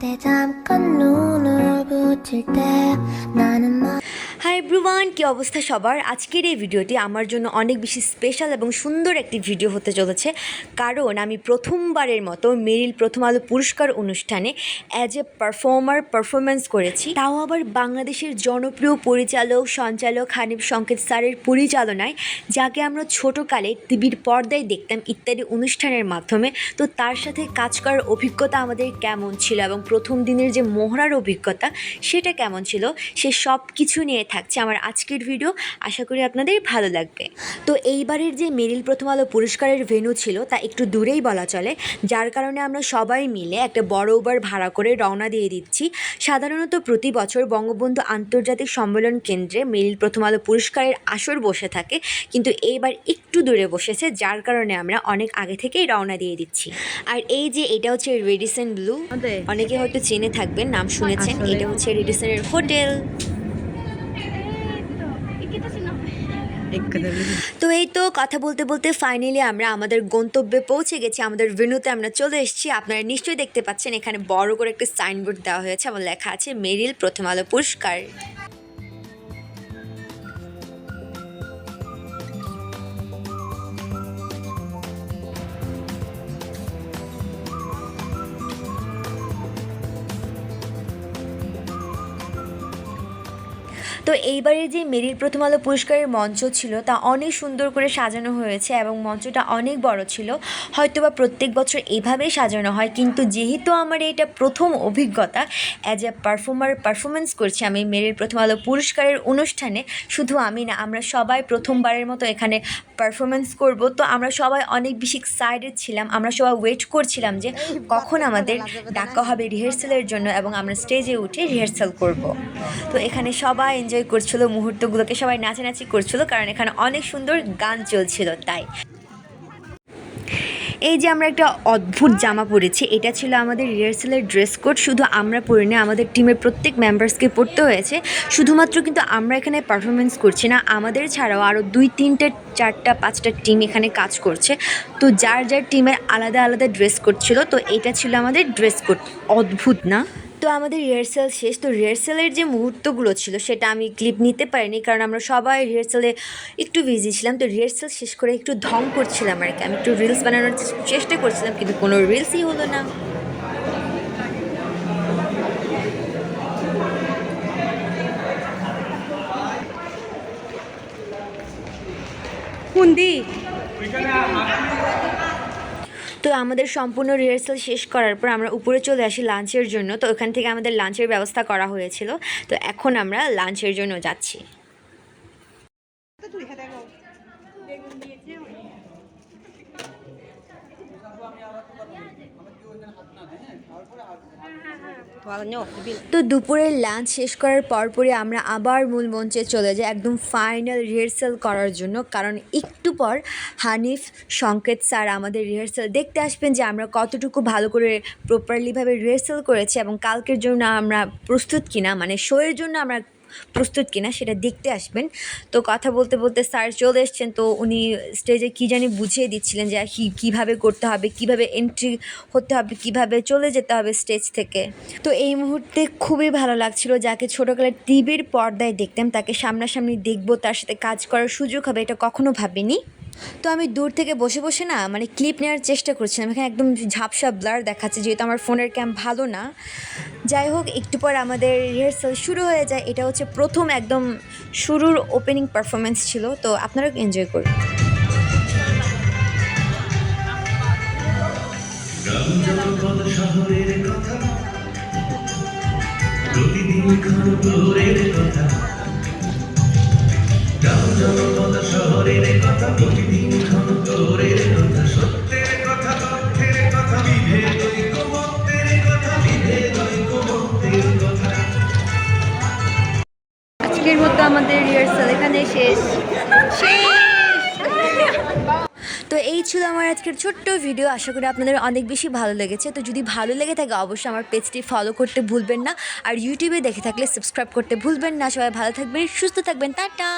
그대 잠깐 눈을 붙일 때 나는 막 ব্রুবান কি অবস্থা সবার? আজকের এই ভিডিওটি আমার জন্য অনেক বেশি স্পেশাল এবং সুন্দর একটি ভিডিও হতে চলেছে। কারণ আমি প্রথমবারের মতো মেরিল প্রথম আলো পুরস্কার অনুষ্ঠানে অ্যাজ এ পারফর্মার পারফরমেন্স করেছি। তাও আবার বাংলাদেশের জনপ্রিয় পরিচালক, সঞ্চালক হানিফ সংকেত স্যারের পরিচালনায়, যাকে আমরা ছোটোকালে টিভির পর্দায় দেখতাম ইত্যাদি অনুষ্ঠানের মাধ্যমে। তো তার সাথে কাজ করার অভিজ্ঞতা আমাদের কেমন ছিল এবং প্রথম দিনের যে মোহরার অভিজ্ঞতা, সেটা কেমন ছিল, সে সব কিছু নিয়ে থাকছে আমার আজকের ভিডিও আশা করি আপনাদের ভালো লাগবে। তো এইবারের যে মেরিল প্রথম আলো পুরস্কারের ভেন্যু ছিল তা একটু দূরেই বলা চলে। যার কারণে আমরা সবাই মিলে একটা বড় উবার ভাড়া করে রওনা দিয়ে দিচ্ছি। সাধারণত প্রতি বছর বঙ্গবন্ধু আন্তর্জাতিক সম্মেলন কেন্দ্রে মেরিল প্রথম আলো পুরস্কারের আসর বসে থাকে। কিন্তু এইবার একটু দূরে বসেছে যার কারণে আমরা অনেক আগে থেকেই রওনা দিয়ে দিচ্ছি। আর এই যে এটা হচ্ছে রেডিসন ব্লু অনেকে হয়তো চেনে থাকবেন নাম শুনেছেন। এটা হচ্ছে রেডিসনের হোটেল। তো এই তো কথা বলতে বলতে ফাইনালি আমরা আমাদের গন্তব্যে পৌঁছে গেছি, আমাদের ভেনুতে আমরা চলে এসেছি। আপনারা নিশ্চয়ই দেখতে পাচ্ছেন, এখানে বড় করে একটা সাইনবোর্ড দেওয়া হয়েছে, আমার লেখা আছে, মেরিল প্রথম আলো পুরস্কার। তো এইবারের যে মেরিল প্রথম আলো পুরস্কারের মঞ্চ ছিল তা অনেক সুন্দর করে সাজানো হয়েছে এবং মঞ্চটা অনেক বড় ছিল। হয়তোবা প্রত্যেক বছর এইভাবেই সাজানো হয় কিন্তু যেহেতু আমার এটা প্রথম অভিজ্ঞতা অ্যাজ এ পারফর্মার পারফরমেন্স করছি আমি মেরিল প্রথম আলো পুরস্কারের অনুষ্ঠানে শুধু আমি না আমরা সবাই প্রথমবারের মতো এখানে পারফরমেন্স করব। তো আমরা সবাই অনেক বেশি এক্সাইটেড ছিলাম আমরা সবাই ওয়েট করছিলাম যে কখন আমাদের ডাকা হবে রিহার্সালের জন্য এবং আমরা স্টেজে উঠে রিহার্সাল করব। তো এখানে সবাই এনজয় করছিল মুহূর্তগুলোকে, সবাই নাচানাচি করছিল কারণ এখানে অনেক সুন্দর গান চলছিল, তাই। এই যে আমরা একটা অদ্ভুত জামা পরেছি, এটা ছিল আমাদের রিহার্সালের ড্রেস কোড শুধু আমরা পরিনি, আমাদের টিমের প্রত্যেক মেম্বার্সকে পড়তে হয়েছে। শুধুমাত্র কিন্তু আমরা এখানে পারফরমেন্স করছি না, আমাদের ছাড়াও আরও দুই, তিনটে, চারটা, পাঁচটা টিম এখানে কাজ করছে। তো যার যার টিমের আলাদা আলাদা ড্রেস কোড ছিল, তো এটা ছিল আমাদের ড্রেস কোড অদ্ভুত না? তো আমাদের রিহার্সাল শেষ। তো রিহার্সালের যে মুহূর্তগুলো ছিল সেটা আমি ক্লিপ নিতে পারিনি কারণ আমরা সবাই রিহার্সালে একটু বিজি ছিলাম। তো রিহার্সাল শেষ করে একটু ঢং করছিলাম আর কি। আমি একটু রিলস বানানোর চেষ্টা করছিলাম কিন্তু কোনো রিলসই হলো না। হুন্দি তো আমাদের সম্পূর্ণ রিহার্সাল শেষ করার পর আমরা উপরে চলে আসি লাঞ্চের জন্য। তো ওখান থেকে আমাদের লাঞ্চের ব্যবস্থা করা হয়েছিল। তো এখন আমরা লাঞ্চের জন্য যাচ্ছি। তো দুপুরের লাঞ্চ শেষ করার পরপরই আমরা আবার মূল মঞ্চে চলে যাই একদম ফাইনাল রিহার্সাল করার জন্য। কারণ একটু পর হানিফ, সংকেত স্যার আমাদের রিহার্সাল দেখতে আসবেন যে আমরা কতটুকু ভালো করে প্রপারলিভাবে রিহার্সাল করেছি এবং কালকের জন্য আমরা প্রস্তুত কিনা। মানে শোয়ের জন্য আমরা প্রস্তুত কিনা সেটা দেখতে আসবেন। তো কথা বলতে বলতে স্যার চলে এসছেন, তো উনি স্টেজে কী জানি বুঝিয়ে দিচ্ছিলেন যে কী, কীভাবে করতে হবে, কীভাবে এন্ট্রি হতে হবে, কীভাবে চলে যেতে হবে স্টেজ থেকে। তো এই মুহূর্তে খুবই ভালো লাগছিল যাকে ছোটোকালের টিভির পর্দায় দেখতাম, তাকে সামনাসামনি দেখব, তার সাথে কাজ করার সুযোগ হবে, এটা কখনো ভাবিনি। তো আমি দূর থেকে বসে বসে না মানে ক্লিপ নেওয়ার চেষ্টা করছিলাম। এখানে একদম ঝাপসা ব্লার দেখাচ্ছে, যেহেতু আমার ফোনের ক্যাম ভালো না। যাই হোক, একটু পর আমাদের রিহার্সাল শুরু হয়ে যায়। এটা হচ্ছে প্রথম একদম শুরুর ওপেনিং পারফরমেন্স ছিল। তো আপনারাও এনজয় করুন। শহরের কথা। প্রতিদিন শেষ। শেষ তো এই ছিল আমার আজকের ছোট্ট ভিডিও আশা করি আপনাদের অনেক বেশি ভালো লেগেছে। তো যদি ভালো লেগে থাকে অবশ্যই আমার পেজটি ফলো করতে ভুলবেন না। আর ইউটিউবে দেখে থাকলে সাবস্ক্রাইব করতে ভুলবেন না। সবাই ভালো থাকবেন সুস্থ থাকবেন। টাটা!